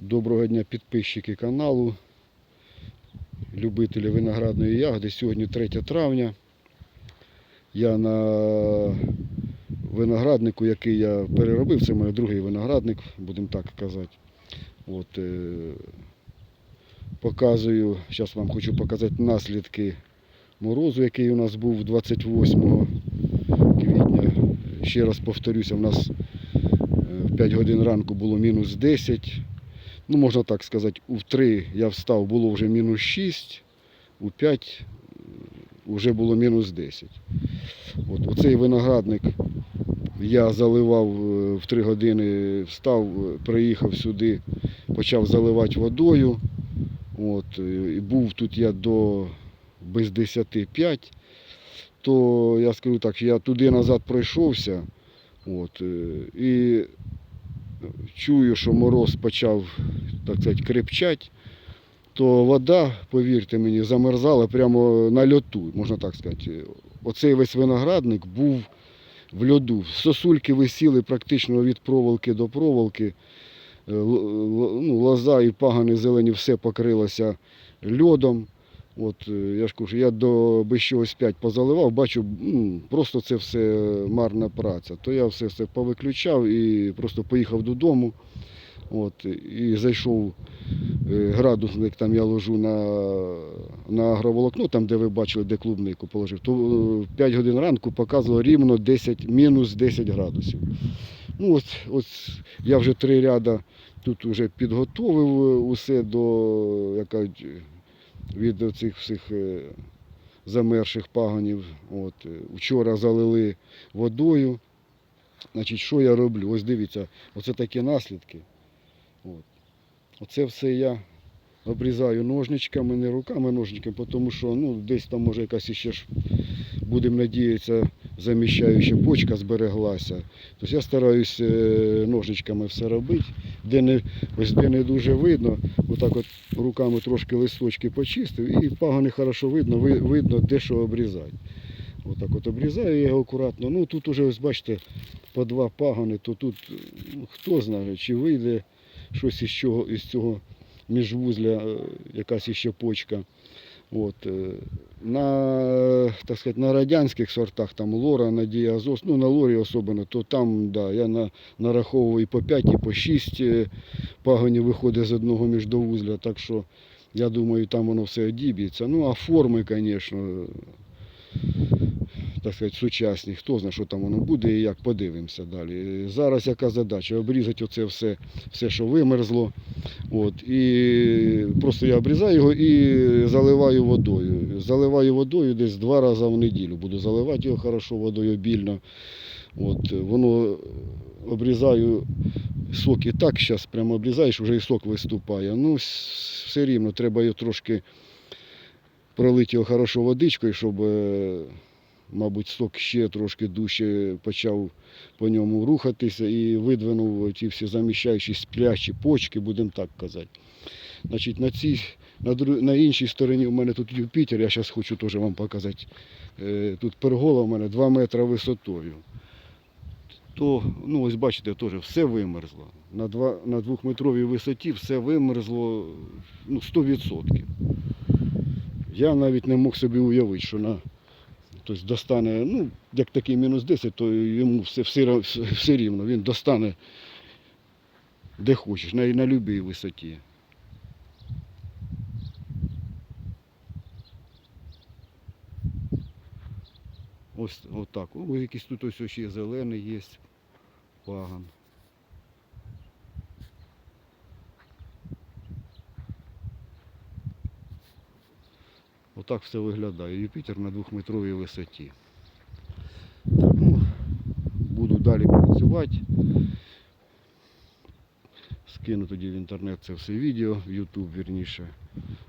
Доброго дня підписчики каналу, любителі виноградної ягоди. Сьогодні 3 травня. Я на винограднику, який я переробив, це мій другий виноградник, будемо так казати. От, е, показую, зараз вам хочу показати наслідки морозу, який у нас був 28 квітня. Ще раз повторюся, у нас е, в 5 годин ранку було мінус 10. Ну, можна так сказати, у 3 я встав, було вже мінус 6, у 5 вже було мінус 10. От, оцей виноградник я заливав е, в 3 години, встав, е, приїхав сюди, почав заливати водою. От, е, і був тут я до без 10-5, то я скажу так, я туди назад пройшовся. От, і чую, що мороз почав так сказати, крепчать, то вода, повірте мені, замерзала прямо на льоту, можна так сказати. Оцей весь виноградник був в льоду. Сосульки висіли практично від проволоки до проволоки. Е, Ну, лоза і пагани зелені все покрилося льодом. От, е, я ж кажу, я до без чогось 5 позаливав, бачу, ну, просто це все марна праця. То я все все повиключав і просто поїхав додому. От, і зайшов е, градусник, там я ложу на, на агроволокно, там, де ви бачили, де клубнику положив, то е, 5 годин ранку показувало рівно 10, мінус 10 градусів. Ну, ось, ось я вже три ряда тут вже підготовив е, усе до як кажуть, від цих всіх е, замерших пагонів. От, е, вчора залили водою. Значить, що я роблю? Ось дивіться, оце такі наслідки. От. Оце все я обрізаю ножничками, не руками, а ножничками, тому що ну, десь там може якась іще ж, будемо надіятися, заміщаюча почка збереглася. Тобто я стараюсь е, ножничками все робити. Де не, ось де не дуже видно, отак от руками трошки листочки почистив і пагони хорошо видно, видно, де що обрізати. Отак от обрізаю його акуратно. Ну тут уже ось бачите, по два пагони, то тут ну, хто знає, чи вийде щось із цього, із цього міжвузля, е, якась іще почка. От, е, на, так сказать, на радянських сортах, там Лора, Надія Азос, ну на Лорі особливо, то там да, я на, нараховую і по 5, і по 6 е, пагонів виходить з одного міждовузля, так що я думаю, там воно все одіб'ється. Ну а форми, звісно, так сказати, сучасні. Хто знає, що там воно буде і як подивимося далі. Зараз яка задача? Обрізати оце все, все що вимерзло. От, і просто я обрізаю його і заливаю водою. Заливаю водою десь два рази в неділю. Буду заливати його хорошо водою обільно. От, воно обрізаю сок і так зараз прямо обрізаєш, вже і сок виступає. Ну, все рівно треба його трошки пролити його хорошо водичкою, щоб, е, мабуть, сок ще трошки дужче почав по ньому рухатися і видвинув ті всі заміщаючі сплячі почки, будемо так казати. Значить, на, цій, на, дру- на іншій стороні у мене тут Юпітер, я зараз хочу теж вам показати. Е, Тут пергола у мене 2 метри висотою. То, ну ось бачите, теж все вимерзло. На, два, на двохметровій висоті все вимерзло ну, 100%. Я навіть не мог собі уявити, що на тобто достане, ну, як такий мінус 10, то йому все, все, все, рівно, він достане де хочеш, на, на будь-якій висоті. Ось отак. Ось якийсь тут ось ще зелений є паган. Отак все виглядає. Юпітер на двохметровій висоті. Так, ну, буду далі працювати. Скину тоді в інтернет це все відео, в YouTube вірніше.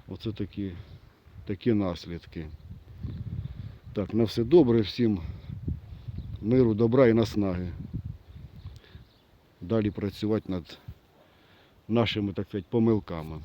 Оце такі, такі наслідки. Так, на все добре, всім миру, добра і наснаги. Далі працювати над нашими, так сказати, помилками.